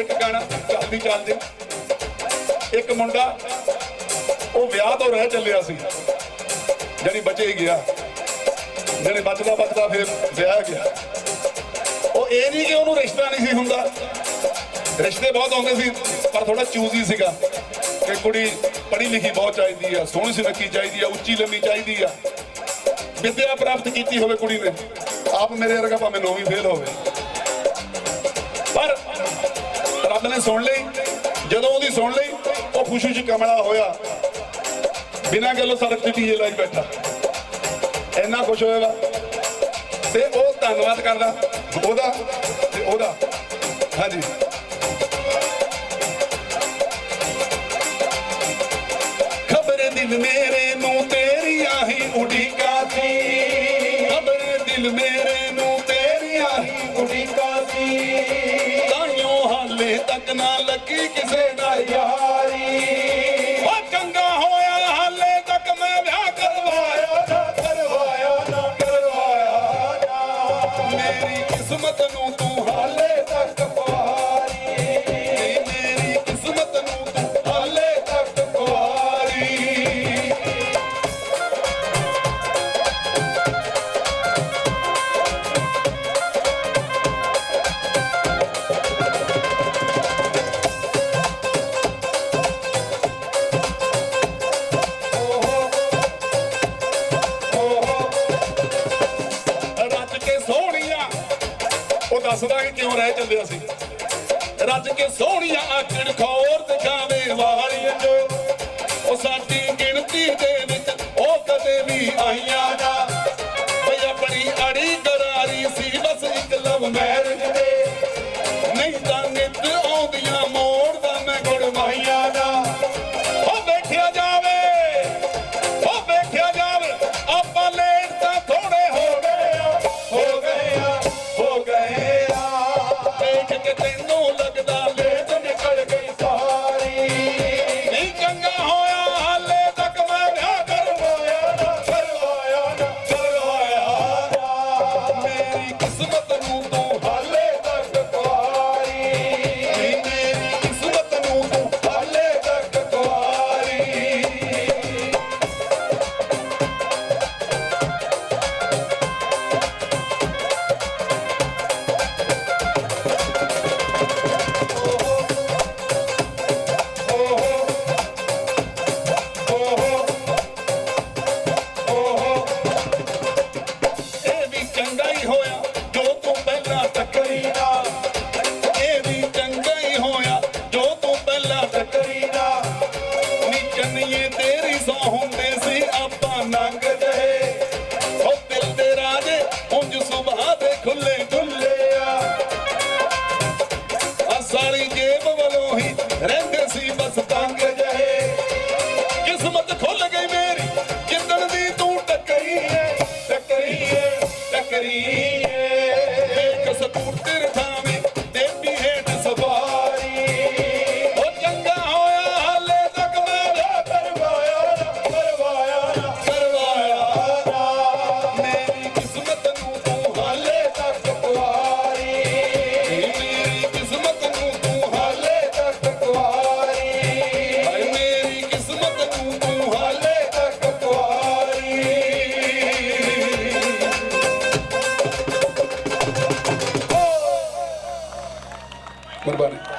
ਇੱਕ ਗਾਣਾ ਚੱਲਦੀ ਚੱਲਦੀ। ਇੱਕ ਮੁੰਡਾ, ਉਹ ਵਿਆਹ ਤੋਂ ਰਹਿ ਚੱਲਿਆ ਸੀ। ਜਾਨੀ ਬਚੇ ਹੀ ਗਿਆ। ਜਾਨੀ ਬਚਦਾ ਬਚਦਾ ਫਿਰ ਵਿਆਹ ਗਿਆ। ਉਹ ਇਹ ਨਹੀਂ ਕਿ ਉਹਨੂੰ ਰਿਸ਼ਤਾ ਨਹੀਂ ਸੀ ਹੁੰਦਾ। ਰਿਸ਼ਤੇ ਬਹੁਤ ਆਉਂਦੇ ਸੀ, ਪਰ ਥੋੜਾ ਚੂਜ਼ੀ ਸੀਗਾ ਕਿ ਕੁੜੀ ਪੜ੍ਹੀ ਲਿਖੀ ਬਹੁਤ ਚਾਹੀਦੀ ਆ, ਸੋਹਣੀ ਸੁਨੱਖੀ ਚਾਹੀਦੀ ਆ, ਉੱਚੀ ਲੰਮੀ ਚਾਹੀਦੀ ਆ। ਵਿਦਿਆ ਪ੍ਰਾਪਤ ਕੀਤੀ ਹੋਵੇ ਕੁੜੀ ਨੇ। ਆਪ ਮੇਰੇ ਵਰਗਾ ਭਾਵੇਂ ਨੌਵੀਂ ਫੇਲ ਹੋਵੇ। ਨੇ ਸੁਣ ਲਈ। ਜਦੋਂ ਉਹਦੀ ਸੁਣ ਲਈ, ਉਹ ਖੁਸ਼ੀ ਚ ਕਮਲਾ ਹੋਇਆ। ਬਿਨਾਂ ਗੱਲੋਂ ਸੜਕ ਤੇ ਟੀਏ ਲਾਈ ਬੈਠਾ। ਇੰਨਾ ਖੁਸ਼ ਹੋਏਗਾ ਤੇ ਉਹ ਧੰਨਵਾਦ ਕਰਦਾ। ਉਹਦਾ ਤੇ ਉਹਦਾ। ਹਾਂਜੀ। ਖਬਰ ਦਿਲ ਮੇਰੇ ਨੂੰ ਤੇਰੀ ਆਹੀ ਉਡੀਕਾਂ ਸੀ। ਖਬਰ ਦਿਲ ਮੇਰੇ ਤੱਕ ਨਾ ਲੱਗੀ ਕਿਸੇ ਦਾ ਯਾਰੀ। ਦੱਸਦਾ ਕਿ ਕਿਉਂ ਰਹਿ ਚੱਲਿਆ ਸੀ ਰੱਜ ਕੇ ਸੋਹਣੀਆਂ ਆਕੜ ਖੋਰ ਦਿਖਾਵੇ ਵਾਲੀਆਂ ਜੋ ਉਹ ਸਾਡੀ ਗਿਣਤੀ ਦੇ ਵਿੱਚ ਉਹ ਕਦੇ ਵੀ ਆਈਆਂ ਨਾ। ਬਈ ਆਪਣੀ ਅੜੀ ਕਰਾਰੀ ਸੀ, ਬਸ ਇੱਕ ਲਵ ਮੈਰਿਜ ਦੇ ਨਹੀਂ ਤਾਂ ਨਿੱਤ ਆਉਂਦੀਆਂ ਮੋੜ ਦਾ ਮੈਂ ਗੁੜਵਾਈਆਂ ਨਾ Bye-bye.